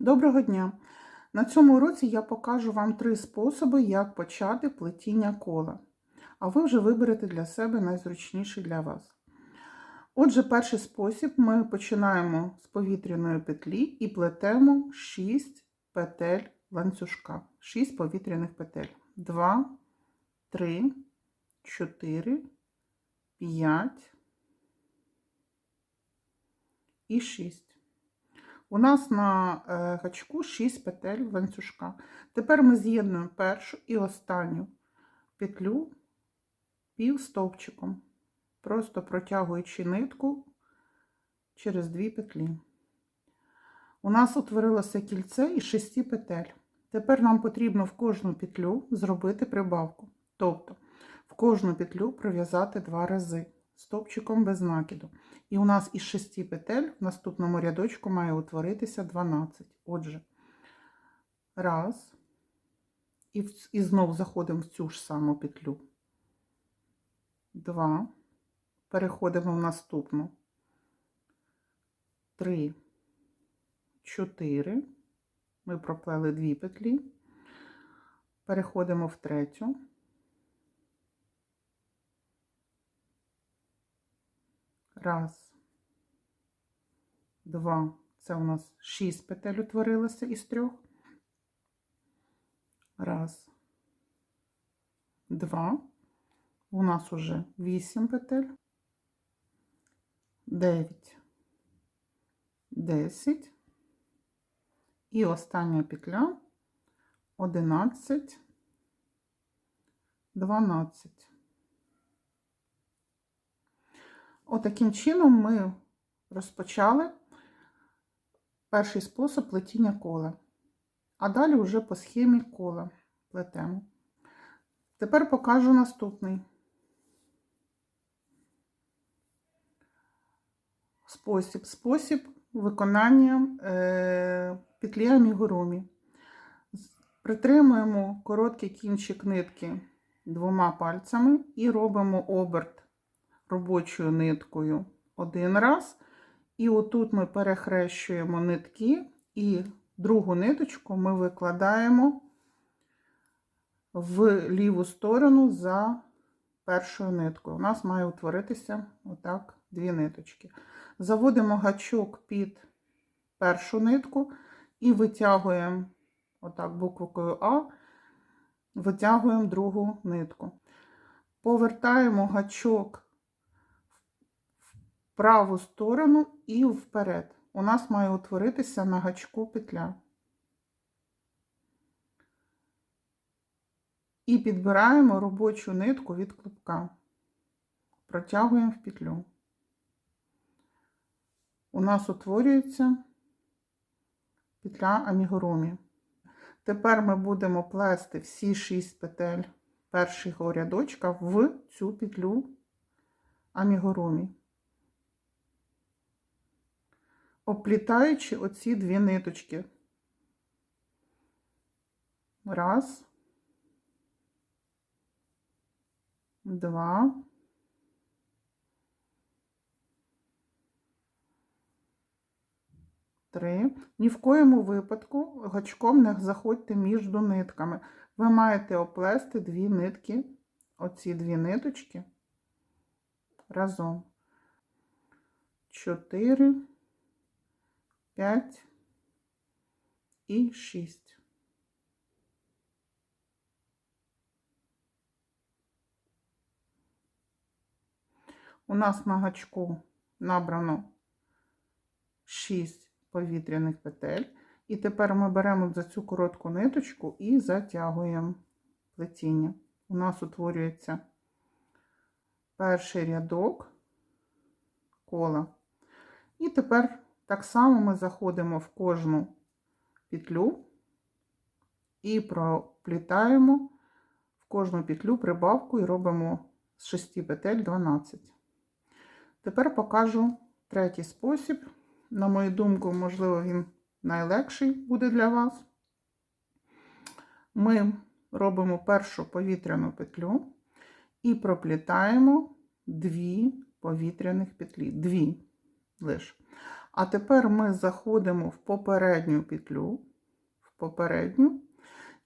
Доброго дня! На цьому уроці я покажу вам три способи, як почати плетіння кола. А ви вже виберете для себе найзручніший для вас. Отже, перший спосіб ми починаємо з повітряної петлі і плетемо 6 петель ланцюжка. 6 повітряних петель. 2, 3, 4, 5 і 6. У нас на е, гачку 6 петель ланцюжка. Тепер ми з'єднуємо першу і останню петлю півстовпчиком, просто протягуючи нитку через дві петлі. У нас утворилося кільце із 6 петель. Тепер нам потрібно в кожну петлю зробити прибавку. Тобто в кожну петлю пров'язати два рази стовпчиком без накиду. І у нас із 6 петель в наступному рядочку має утворитися 12. Отже, раз, і, в- і знов заходимо в цю ж саму петлю. Два. Переходимо в наступну. Три, чотири. Ми проплели дві петлі. Переходимо в третю. Раз, два. Це у нас шість петель утворилося із трьох. Раз, два. У нас уже вісім петель. Дев'ять, десять. І остання петля одинадцять, дванадцять. Отаким чином ми розпочали перший спосіб плетіння кола. А далі вже по схемі кола плетемо. Тепер покажу наступний спосіб. Спосіб виконання е, петлі амігурумі. Притримуємо короткий кінчик нитки двома пальцями і робимо оберт робочою ниткою один раз. І отут ми перехрещуємо нитки, і другу ниточку ми викладаємо в ліву сторону за першою ниткою. У нас має утворитися отак дві ниточки. Заводимо гачок під першу нитку і витягуємо отак буквою А, витягуємо другу нитку. Повертаємо гачок праву сторону і вперед. У нас має утворитися на гачку петля. І підбираємо робочу нитку від клубка. Протягуємо в петлю. У нас утворюється петля амігурумі. Тепер ми будемо плести всі 6 петель першого рядочка в цю петлю амігурумі. Оплітаючи оці дві ниточки. Раз, два, три. Ні в коєму випадку гачком не заходьте між нитками. Ви маєте оплести дві нитки, оці дві ниточки разом. Чотири. 5 і 6. У нас на гачку набрано 6 повітряних петель. І тепер ми беремо за цю коротку ниточку і затягуємо плетіння. У нас утворюється перший рядок кола. І тепер так само ми заходимо в кожну петлю і проплітаємо в кожну петлю прибавку і робимо з 6 петель 12. Тепер покажу третій спосіб. На мою думку, можливо, він найлегший буде для вас. Ми робимо першу повітряну петлю і проплітаємо дві повітряних петлі. Дві лише. А тепер ми заходимо в попередню петлю, в попередню,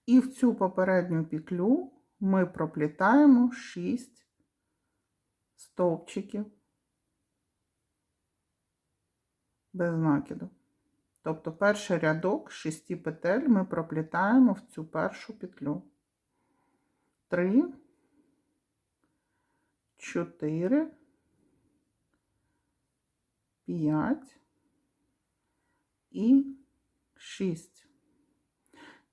і в цю попередню петлю ми проплітаємо 6 стовпчиків без накиду. Тобто перший рядок з 6 петель ми проплітаємо в цю першу петлю. 3, 4, 5 і 6.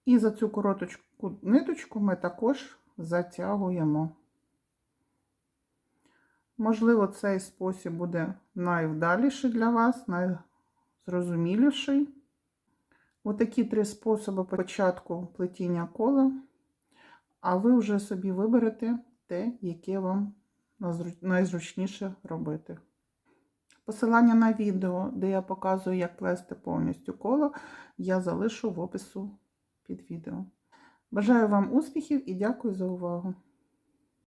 І за цю короточку ниточку ми також затягуємо. Можливо, цей спосіб буде найвдаліший для вас, найзрозуміліший. Отакі три способи початку плетіння кола, а ви вже собі виберете те, яке вам найзручніше робити. Посилання на відео, де я показую, як плести повністю коло, я залишу в опису під відео. Бажаю вам успіхів і дякую за увагу!